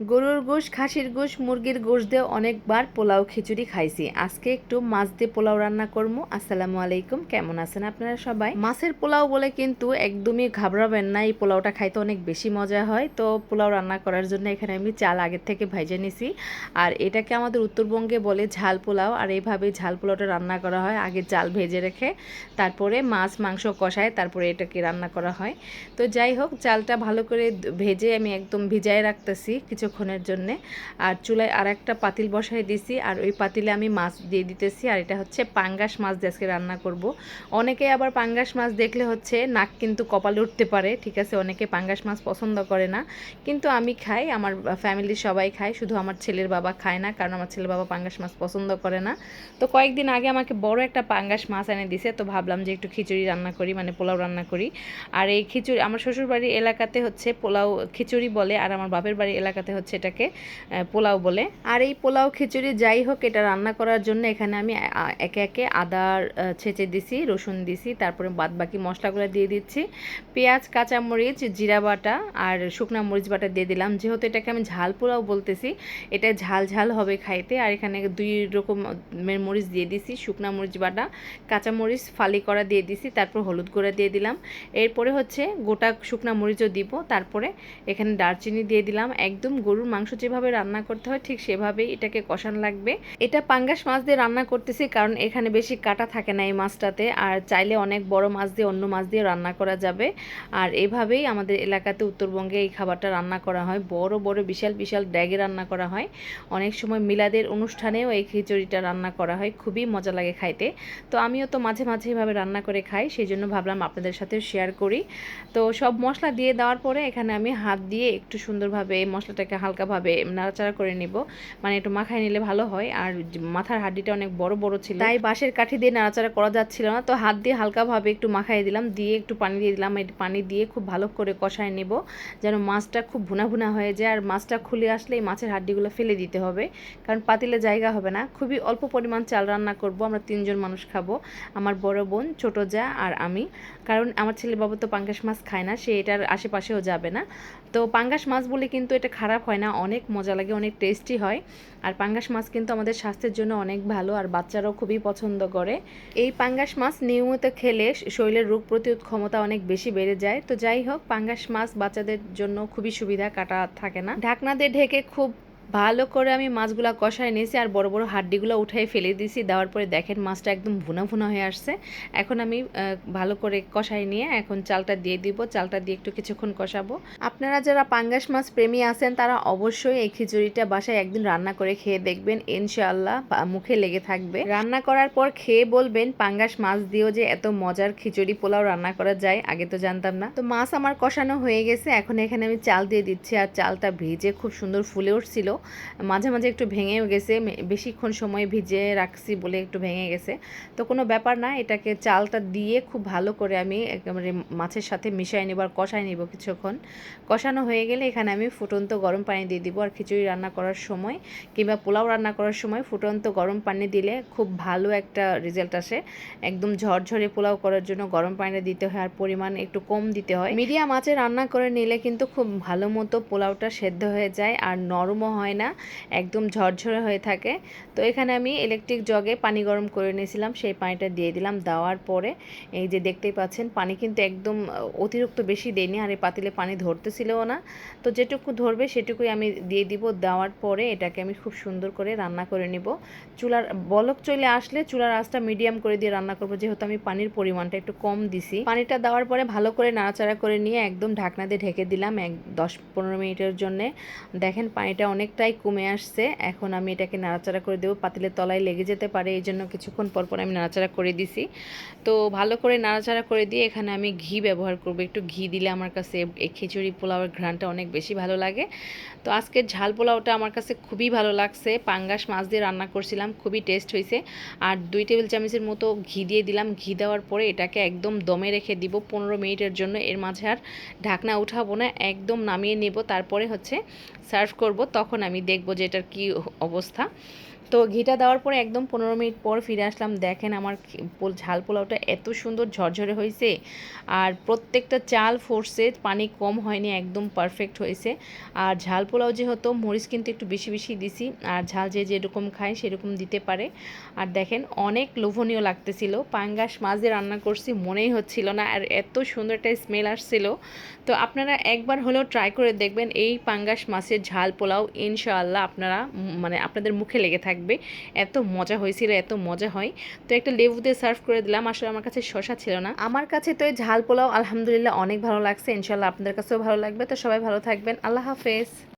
গরুর গোশ, খাসির গোশ, মুরগির গোশ দিয়ে অনেকবার পোলাও খিচুড়ি খাইছি। আজকে একটু মাছ দিয়ে পোলাও রান্না করব। আসসালামু আলাইকুম, কেমন আছেন আপনারা সবাই? মাছের পোলাও বলে কিন্তু একদমই ঘাবড়াবেন না, এই পোলাওটা খাইতে অনেক বেশি মজা হয়। তো পোলাও রান্না করার জন্য এখানে আমি চাল আগের থেকে ভেজে নিছি। আর এটাকে আমাদের উত্তরবঙ্গে বলে ঝাল পোলাও। আর এইভাবে ঝাল পোলাওটা রান্না করা হয়। আগে চাল ভেজে রেখে তারপরে মাছ, মাংস কষায় তারপরে এটাকে রান্না করা হয়। তো যাই হোক, চালটা ভালো করে ভেজে আমি একদম ভিজায় রাখতেছি। কিছুক্ষণের জন্যে। আর চুলায় আর একটা পাতিল বসাই দিছি, আর ওই পাতিলে আমি মাছ দিয়ে দিতেছি, আর এটা হচ্ছে পাঙ্গাস মাছ দিয়ে রান্না করব। অনেকে আবার পাঙ্গাস মাছ দেখলে হচ্ছে নাক কিন্তু কপালে উঠতে পারে, ঠিক আছে? অনেকে পাঙ্গাস মাছ পছন্দ করে না। কিন্তু আমি খাই, আমার ফ্যামিলির সবাই খায়, শুধু আমার ছেলের বাবা খায় না, কারণ আমার ছেলের বাবা পাঙ্গাস মাছ পছন্দ করে না। তো কয়েকদিন আগে আমাকে বড় একটা পাঙ্গাস মাছ এনে দিছে, তো ভাবলাম যে একটু খিচুড়ি রান্না করি মানে পোলাও রান্না করি। আর এই খিচুড়ি, আমার শ্বশুরবাড়ির এলাকাতে হচ্ছে পোলাও খিচুড়ি বলে, আর আমার বাপের বাড়ির এলাকাতে হচ্ছে এটাকে পোলাও বলে। আর এই পোলাও খিচুড়ি যাই হোক এটা রান্না করার জন্য এখানে আমি একে একে আহ, ছেঁচে দিছি রসুন দিছি তারপরে বাদ বাকি মশলাগুলো দিয়ে দিচ্ছি। পেঁয়াজ কাঁচামরিচ জিরা বাটা আর শুকনা মরিচ বাটা দিয়ে দিলাম। যেহেতু এটাকে আমি ঝাল পোলাও বলতেছি এটা ঝাল ঝাল হবে খাইতে। আর এখানে দুই রকমের মরিচ দিয়ে দিছি শুকনা মরিচ বাটা কাঁচামরিচ ফালি করা দিয়ে দিছি তারপর হলুদ গুঁড়া দিয়ে দিলাম। এরপরে হচ্ছে গোটা শুকনা মরিচও দিব তারপরে এখানে দারচিনি দিয়ে দিলাম। একদম গরুর মাংস যেভাবে রান্না করতে হয়, ঠিক সেভাবেই এটাকে কষান লাগবে। এটা পাঙ্গাস মাছ দিয়ে রান্না করতেছি, কারণ এখানে বেশি কাটা থাকে না এই মাছটাতে, আর চাইলে অনেক বড় মাছ দিয়ে, অন্য মাছ দিয়ে রান্না করা যাবে। আর এভাবেই আমাদের এলাকাতে উত্তরবঙ্গে এই খাবারটা রান্না করা হয়। বড় বড়, বিশাল বিশাল ড্যাগে রান্না করা হয়। অনেক সময় মিলাদের অনুষ্ঠানেও এই খিচুড়িটা রান্না করা হয়, খুবই মজা লাগে খাইতে। তো আমিও তো মাঝে মাঝে এভাবে রান্না করে খাই সেই জন্য ভাবলাম আপনাদের সাথে শেয়ার করি। তো সব মশলা দিয়ে দেওয়ার পরে এখানে আমি হাত দিয়ে একটু সুন্দরভাবে এই মশলাটাকে হালকাভাবে নাড়াচাড়া করে নিব। মানে একটু মাখায় নিলে ভালো হয়। আর মাথার হাড্ডিটা অনেক বড় বড় ছিল। তাই বাঁশের কাঠি দিয়ে নাড়াচাড়া করা যাচ্ছিল না। তো হাত দিয়ে হালকাভাবে একটু মাখাই দিলাম। দিয়ে একটু পানি দিয়ে দিলাম। পানি দিয়ে খুব ভালো করে কষায় নেব। যেন মাছটা খুব ভুনা ভুনা হয়ে যায়। আর মাছটা খুলে আসলে এই মাছের হাড্ডিগুলো ফেলে দিতে হবে। কারণ পাতিলে জায়গা হবে না। খুবই অল্প পরিমাণ চাল রান্না করব। আমরা তিনজন মানুষ খাব। আমার বড় বোন, ছোট যা আর আমি। কারণ আমার ছেলে বাবা তো পাঙ্গাস মাছ খায় না। সে এটার আশেপাশেও যাবে না। তো পাঙ্গাস মাছ বলে কিন্তু এটা খারাপ হয় না, অনেক মজা লাগে, অনেক টেস্টি হয়। আর পাঙ্গাস মাছ কিন্তু আমাদের স্বাস্থ্যের জন্য অনেক ভালো আর বাচ্চারাও খুবই পছন্দ করে। এই পাঙ্গাস মাছ নিয়মিত খেলে শরীরের রোগ প্রতিরোধ ক্ষমতা অনেক বেশি বেড়ে যায়। তো যাই হোক, পাঙ্গাস মাছ বাচ্চাদের জন্য খুবই সুবিধা, কাটা থাকে না। ঢাকনা দিয়ে ঢেকে খুব ভালো করে আমি মাছগুলো কষায় নিয়েছি আর বড় বড় হাড্ডিগুলো উঠাই ফেলে দিয়েছি। দেওয়ার পরে দেখেন মাছটা একদম ভুনা ভুনা হয়ে আসছে। এখন আমি ভালো করে কষাই নিয়ে এখন চালটা দিয়ে দিব। চালটা দিয়ে একটু কিছুক্ষণ কষাবো। আপনারা যারা পাঙ্গাস মাছ প্রেমী আছেন, তারা অবশ্যই এই খিচুড়িটা বাসায় একদিন রান্না করে খেয়ে দেখবেন। ইনশাআল্লাহ মুখে লেগে থাকবে। রান্না করার পর খেয়ে বলবেন, পাঙ্গাস মাছ দিয়েও যে এত মজার খিচুড়ি পোলাও রান্না করা যায়, আগে তো জানতাম না। তো মাছ আমার কষানো হয়ে গেছে। এখন এখানে আমি চাল দিয়ে দিচ্ছি আর চালটা ভিজে খুব সুন্দর ফুলে উঠছিল। মাঝে মাঝে একটু ভেঙেও গেছে বেশিক্ষণ সময় ভিজে রাখছি বলে একটু ভেঙে গেছে। তো কোনো ব্যাপার না, এটাকে চালটা দিয়ে খুব ভালো করে আমি একেবারে মাছের সাথে মিশিয়ে নিব আর কষাই নিব কিছুক্ষণ। কষানো হয়ে গেলে এখানে আমি ফুটন্ত গরম পানি দিয়ে দিব আর খিচুড়ি রান্না করার সময় কিংবা পোলাও রান্না করার সময় ফুটন্ত গরম পানি দিলে খুব ভালো একটা রেজাল্ট আসে। একদম ঝরঝরে পোলাও করার জন্য গরম পানিটা দিতে হয় আর পরিমাণ একটু কম দিতে হয়। মিডিয়াম আঁচে রান্না করে নিলে কিন্তু খুব ভালো মতো পোলাওটা সেদ্ধ হয়ে যায় আর নরমও হয়। না, একদম ঝরঝরে হয়ে থাকে। তো এখানে আমি ইলেকট্রিক জগে পানি গরম করে নিয়েছিলাম, সেই পানিটা দিয়ে দিলাম। দেওয়ার পরে এই যে দেখতেই পাচ্ছেন, পানি কিন্তু একদম অতিরিক্ত বেশি দেয়নি, আর এই পাতিলে পানি ধরতেছিলও না। তো যেটুকু ধরবে সেটুকুই আমি দিয়ে দিব। দেওয়ার পরে এটাকে আমি খুব সুন্দর করে রান্না করে নিব। চুলার বলক চলে আসলে চুলার আঁচটা মিডিয়াম করে দিয়ে রান্না করব, যেহেতু আমি পানির পরিমাণটা একটু কম দিছি। পানিটা দেওয়ার পরে ভালো করে নাড়াচাড়া করে নিয়ে একদম ঢাকনা দিয়ে ঢেকে দিলাম এক দশ পনেরো মিনিটের জন্যে। দেখেন পানিটা অনেকটাই কমে আসছে। এখন আমি এটাকে নাড়াচাড়া করে দেবো। পাতিলের তলায় লেগে যেতে পারে এই জন্য কিছুক্ষণ পর পর আমি নাড়াচাড়া করে দিছি। তো ভালো করে নাড়াচাড়া করে দিয়ে এখানে আমি ঘি ব্যবহার করব। একটু ঘি দিলে আমার কাছে এই খিচুড়ি পোলাওয়ের ঘ্রাণটা অনেক বেশি ভালো লাগে। তো আজকের ঝাল পোলাওটা আমার কাছে খুবই ভালো লাগছে। পাঙ্গাস মাছ দিয়ে রান্না করছিলাম, খুবই টেস্ট হয়েছে। আর দুই টেবিল চামচের মতো ঘি দিয়ে দিলাম। ঘি দেওয়ার পরে এটাকে একদম দমে রেখে দিব। পনেরো মিনিটের জন্য এর মাঝে আর ঢাকনা উঠাবো না, একদম নামিয়ে নেব। তারপরে হচ্ছে সার্ভ করব। তখন আমি দেখব যে এটার কি অবস্থা। তো ঘিটা দেওয়ার পরে একদম পনেরো মিনিট পর ফিরে আসলাম। দেখেন আমার ঝাল পোলাওটা এত সুন্দর ঝরঝরে হয়েছে। আর প্রত্যেকটা চাল ফোর্সে পানি কম হয়নি, একদম পারফেক্ট হয়েছে। আর ঝাল পোলাও যেহেতু, মরিচ কিন্তু একটু বেশি বেশি দিছি। আর ঝাল যে যেরকম খায় সেরকম দিতে পারে। আর দেখেন অনেক লোভনীয় লাগতেছিল। পাঙ্গাস মাছ রান্না করছি মনেই হচ্ছিল না। আর এত সুন্দর একটা স্মেল আসছিল। তো আপনারা একবার হলেও ট্রাই করে দেখবেন এই পাঙ্গাস মাছের ঝাল পোলাও। ইনশাআল্লাহ আপনারা মানে আপনাদের মুখে লেগে থাকবে। এত মজা হয়েছিল, এত মজা হয়। তো একটা লেবু দিয়ে সার্ভ করে দিলাম। আসলে আমার কাছে শশা ছিল না। আমার কাছে তো এই ঝাল পোলাও আলহামদুলিল্লাহ অনেক ভালো লাগছে। ইনশাল্লাহ আপনাদের কাছেও ভালো লাগবে। তো সবাই ভালো থাকবেন। আল্লাহ হাফেজ।